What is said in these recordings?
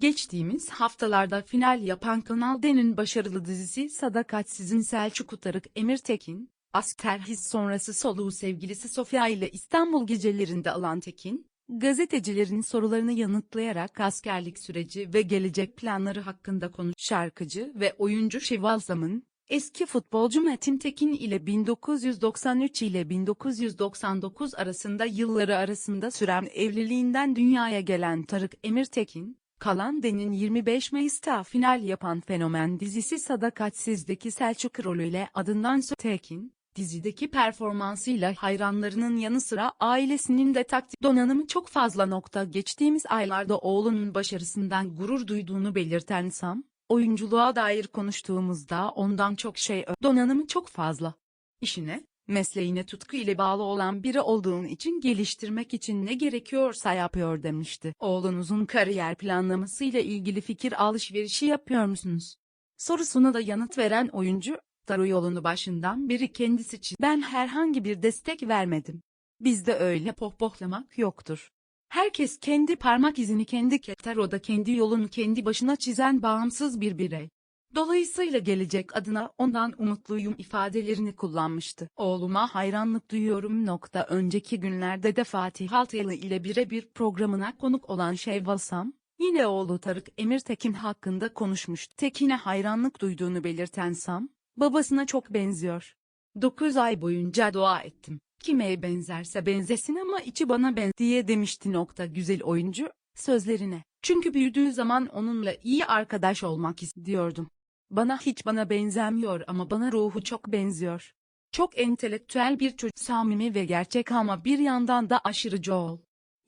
Geçtiğimiz haftalarda final yapan Kanal D'nin başarılı dizisi Sadakatsiz'in Selçuk Tarık Emirtekin, asker his sonrası soluğu sevgilisi Sofya ile İstanbul gecelerinde alan Tekin, gazetecilerin sorularını yanıtlayarak askerlik süreci ve gelecek planları hakkında konuş şarkıcı ve oyuncu Şevval Sam'ın, eski futbolcu Metin Tekin ile 1993 ile 1999 arasında yılları arasında süren evliliğinden dünyaya gelen Tarık Emirtekin, Kalan D'nin 25 Mayıs'ta final yapan fenomen dizisi Sadakatsiz'deki Selçuk rolüyle adından Tekin, dizideki performansıyla hayranlarının yanı sıra ailesinin de takdir donanımı çok fazla nokta geçtiğimiz aylarda oğlunun başarısından gurur duyduğunu belirten Sam, oyunculuğa dair konuştuğumuzda ondan çok şey donanımı çok fazla. İşine, mesleğine tutku ile bağlı olan biri olduğun için geliştirmek için ne gerekiyorsa yapıyor demişti. Oğlunuzun kariyer planlamasıyla ilgili fikir alışverişi yapıyor musunuz? Sorusuna da yanıt veren oyuncu, Taro yolunu başından beri kendisi çiz. Ben herhangi bir destek vermedim. Bizde öyle pohpohlamak yoktur. Herkes kendi parmak izini kendi ke- Taro'da kendi yolunu kendi başına çizen bağımsız bir birey. Dolayısıyla gelecek adına ondan umutluyum ifadelerini kullanmıştı. Oğluma hayranlık duyuyorum. Nokta önceki günlerde de Fatih Altaylı ile birebir programına konuk olan Şevval Sam, yine oğlu Tarık Emirtekin hakkında konuşmuştu. Tekin'e hayranlık duyduğunu belirten Sam, babasına çok benziyor. 9 ay boyunca dua ettim. Kime benzerse benzesin ama içi bana ben diye demişti nokta güzel oyuncu, sözlerine. Çünkü büyüdüğü zaman onunla iyi arkadaş olmak istiyordum. Bana hiç bana benzemiyor ama bana ruhu çok benziyor. Çok entelektüel bir çocuk samimi ve gerçek ama bir yandan da aşırı Joel.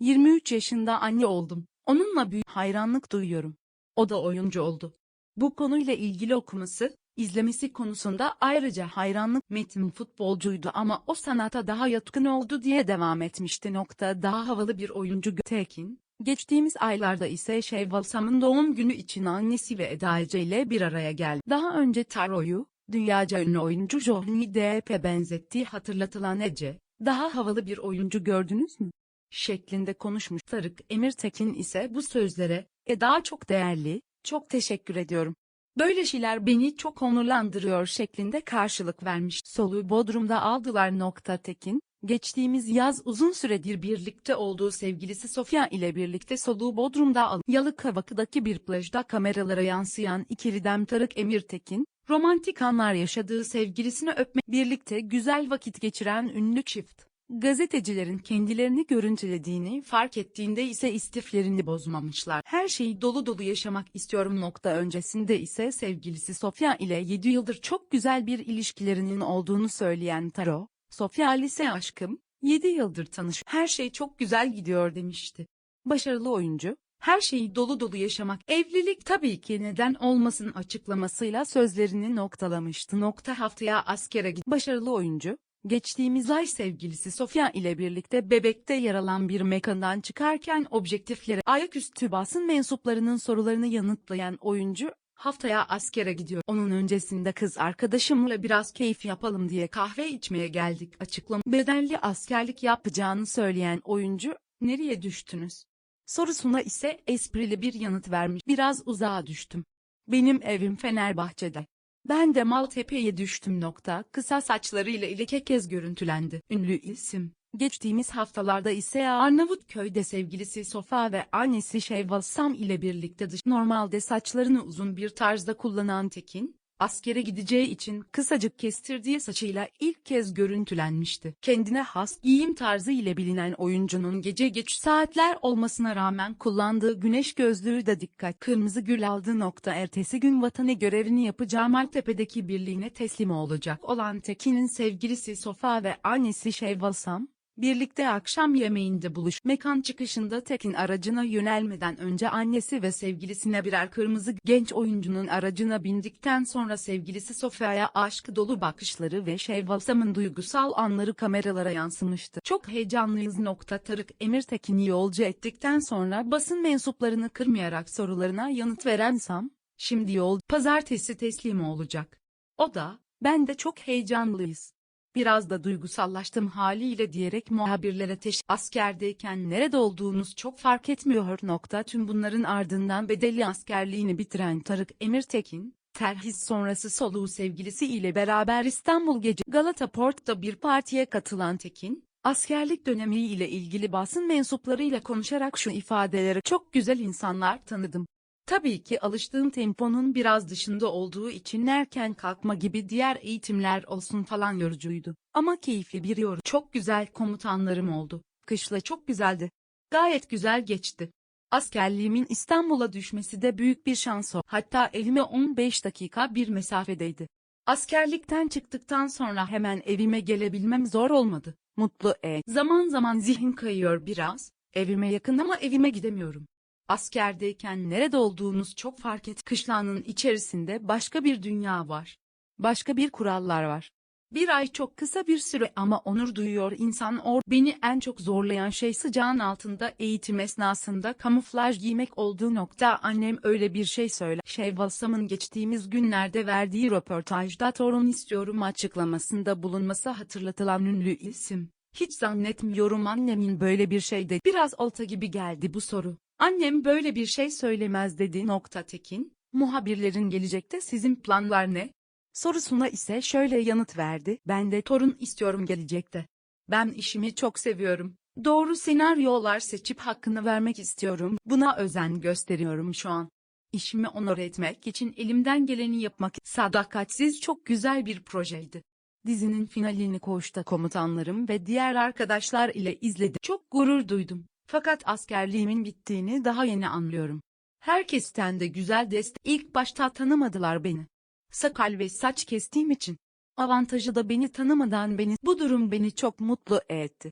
23 yaşında anne oldum. Onunla büyük hayranlık duyuyorum. O da oyuncu oldu. Bu konuyla ilgili okuması, izlemesi konusunda ayrıca hayranlık Metin futbolcuydu ama o sanata daha yatkın oldu diye devam etmişti. Nokta daha havalı bir oyuncu Tekin, geçtiğimiz aylarda ise Şevval Sam'ın doğum günü için annesi ve Eda Ece ile bir araya geldi. Daha önce Taro'yu, dünyaca ünlü oyuncu Johnny Depp'e benzettiği hatırlatılan Ece, daha havalı bir oyuncu gördünüz mü? şeklinde konuşmuş Tarık Emirtekin ise bu sözlere, Eda çok değerli, çok teşekkür ediyorum. Böyle şeyler beni çok onurlandırıyor şeklinde karşılık vermiş. Soluğu Bodrum'da aldılar. Nokta Tekin, geçtiğimiz yaz uzun süredir birlikte olduğu sevgilisi Sofya ile birlikte soluğu Bodrum'da al. Yalıkavakı'daki bir plajda kameralara yansıyan ikiliden Tarık Emirtekin, romantik anlar yaşadığı sevgilisini öpme, birlikte güzel vakit geçiren ünlü çift. Gazetecilerin kendilerini görüntülediğini fark ettiğinde ise istiflerini bozmamışlar. Her şeyi dolu dolu yaşamak istiyorum nokta öncesinde ise sevgilisi Sofya ile 7 yıldır çok güzel bir ilişkilerinin olduğunu söyleyen Taro, Sofya lise aşkım, 7 yıldır tanış. Her şey çok güzel gidiyor demişti. Başarılı oyuncu, her şeyi dolu dolu yaşamak, evlilik tabii ki neden olmasın açıklamasıyla sözlerini noktalamıştı. Nokta haftaya askere git. Başarılı oyuncu, Geçtiğimiz ay sevgilisi Sofya ile birlikte Bebek'te yer bir mekandan çıkarken objektiflere ayaküstü basın mensuplarının sorularını yanıtlayan oyuncu, haftaya askere gidiyor. Onun öncesinde kız arkadaşımla biraz keyif yapalım diye kahve içmeye geldik açıklama. Bedelli askerlik yapacağını söyleyen oyuncu, nereye düştünüz? Sorusuna ise esprili bir yanıt vermiş. Biraz uzağa düştüm. Benim evim Fenerbahçe'de. Ben de Maltepe'ye düştüm nokta kısa saçlarıyla ilk kez görüntülendi. Ünlü isim. Geçtiğimiz haftalarda ise Arnavutköy'de sevgilisi Sofa ve annesi Şevval Sam ile birlikte dış normalde saçlarını uzun bir tarzda kullanan Tekin, askere gideceği için kısacık kestirdiği saçıyla ilk kez görüntülenmişti. Kendine has giyim tarzı ile bilinen oyuncunun gece geç saatler olmasına rağmen kullandığı güneş gözlüğü de dikkat kırmızı gül aldığı nokta ertesi gün vatanı görevini yapacağı Maltepe'deki birliğine teslim olacak olan Tekin'in sevgilisi Sofa ve annesi Şevval Sam, Birlikte akşam yemeğinde buluş. Mekan çıkışında Tekin aracına yönelmeden önce annesi ve sevgilisine birer kırmızı genç oyuncunun aracına bindikten sonra sevgilisi Sofya'ya aşk dolu bakışları ve Şevval Sam'ın duygusal anları kameralara yansımıştı. Çok heyecanlıyız. Nokta Tarık Emirtekin'i yolcu ettikten sonra basın mensuplarını kırmayarak sorularına yanıt veren Sam, şimdi yol pazartesi teslim olacak. O da, ben de çok heyecanlıyız. Biraz da duygusallaştım haliyle diyerek muhabirlere teş askerdeyken nerede olduğunuz çok fark etmiyor nokta tüm bunların ardından bedeli askerliğini bitiren Tarık Emirtekin, terhis sonrası soluğu sevgilisi ile beraber İstanbul Gece Galata Port'ta bir partiye katılan Tekin, askerlik dönemi ile ilgili basın mensuplarıyla konuşarak şu ifadeleri çok güzel insanlar tanıdım. Tabii ki alıştığım temponun biraz dışında olduğu için erken kalkma gibi diğer eğitimler olsun falan yorucuydu. Ama keyifli bir yor. Çok güzel komutanlarım oldu. Kışla çok güzeldi. Gayet güzel geçti. Askerliğimin İstanbul'a düşmesi de büyük bir şans o. Hatta evime 15 dakika bir mesafedeydi. Askerlikten çıktıktan sonra hemen evime gelebilmem zor olmadı. Mutlu e. Zaman zaman zihin kayıyor biraz. Evime yakın ama evime gidemiyorum. Askerdeyken nerede olduğunuz çok fark et. Kışlanın içerisinde başka bir dünya var. Başka bir kurallar var. Bir ay çok kısa bir süre ama onur duyuyor insan or. Beni en çok zorlayan şey sıcağın altında eğitim esnasında kamuflaj giymek olduğu nokta annem öyle bir şey söyle. Şevval Sam'ın geçtiğimiz günlerde verdiği röportajda torun istiyorum açıklamasında bulunması hatırlatılan ünlü isim. Hiç zannetmiyorum annemin böyle bir şeyde. Biraz olta gibi geldi bu soru. Annem böyle bir şey söylemez dedi nokta Tekin. Muhabirlerin gelecekte sizin planlar ne? Sorusuna ise şöyle yanıt verdi. Ben de torun istiyorum gelecekte. Ben işimi çok seviyorum. Doğru senaryolar seçip hakkını vermek istiyorum. Buna özen gösteriyorum şu an. İşimi onur etmek için elimden geleni yapmak sadakatsiz çok güzel bir projeydi. Dizinin finalini koğuşta komutanlarım ve diğer arkadaşlar ile izledim. Çok gurur duydum. Fakat askerliğimin bittiğini daha yeni anlıyorum. Herkesten de güzel destek. İlk başta tanımadılar beni. Sakal ve saç kestiğim için. Avantajı da beni tanımadan beni. Bu durum beni çok mutlu etti.